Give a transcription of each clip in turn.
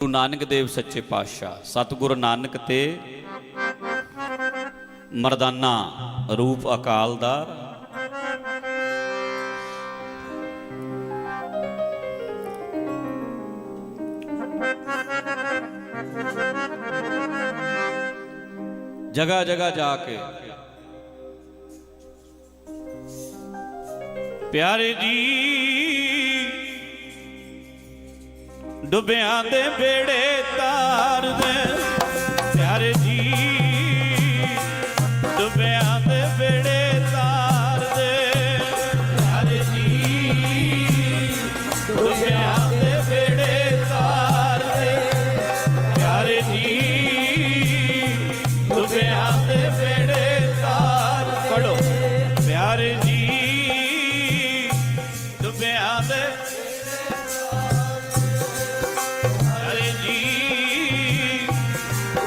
ਗੁਰੂ ਨਾਨਕ ਦੇਵ ਸੱਚੇ ਪਾਤਸ਼ਾਹ, ਸਤਿਗੁਰ ਨਾਨਕ ਤੇ ਮਰਦਾਨਾ ਰੂਪ ਅਕਾਲ ਦਾ ਜਗਾ ਜਗਾ ਜਾ ਕੇ। ਪਿਆਰੇ ਜੀ ਡੁੱਬਿਆਂ ਦੇ ਬੇੜੇ ਤਾਰ ਦੇ।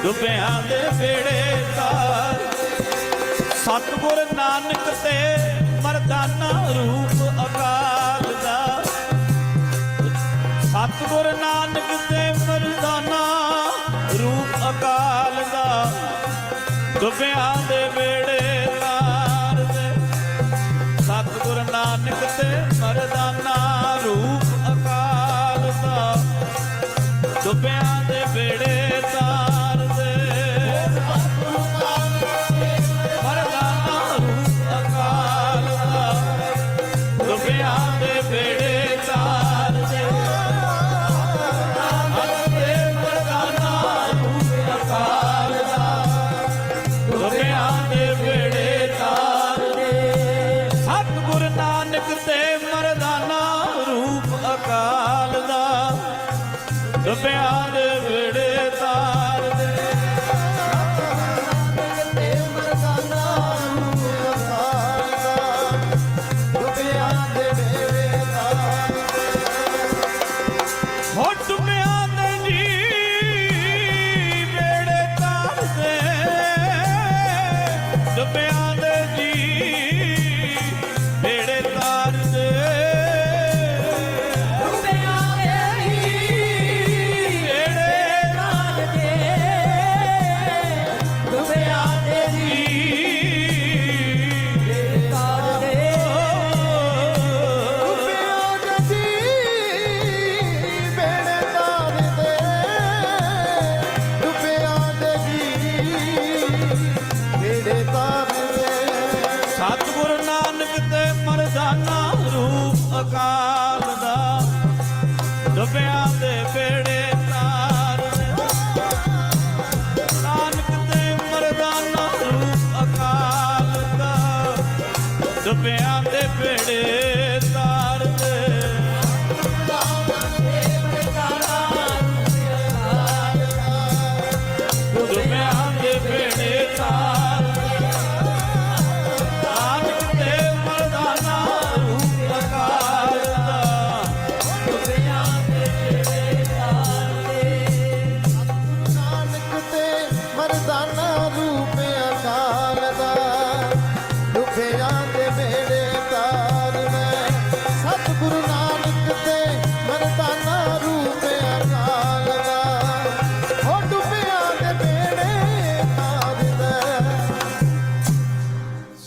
ਡੁੱਬਿਆਂ ਦੇ ਵੇੜੇ ਤਾਰ। ਸਤਗੁਰ ਨਾਨਕ ਤੇ ਮਰਦਾਨਾ ਰੂਪ ਅਕਾਲ ਦਾ। ਸਤਗੁਰ ਨਾਨਕ ਤੇ ਮਰਦਾਨਾ ਰੂਪ ਅਕਾਲ ਦਾ। ਡੁੱਬਿਆਂ ਦੇ ਵੇੜੇ ਤਾਰ ਦੇ ਸਤਗੁਰ ਨਾਨਕ ਤੇ ਮਰਦਾਨਾ ਰੂਪ ਅਕਾਲ ਦਾ। ਡੁੱਬਿਆਂ About. Sara.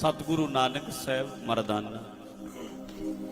Satguru Nanak Sahib Mardana.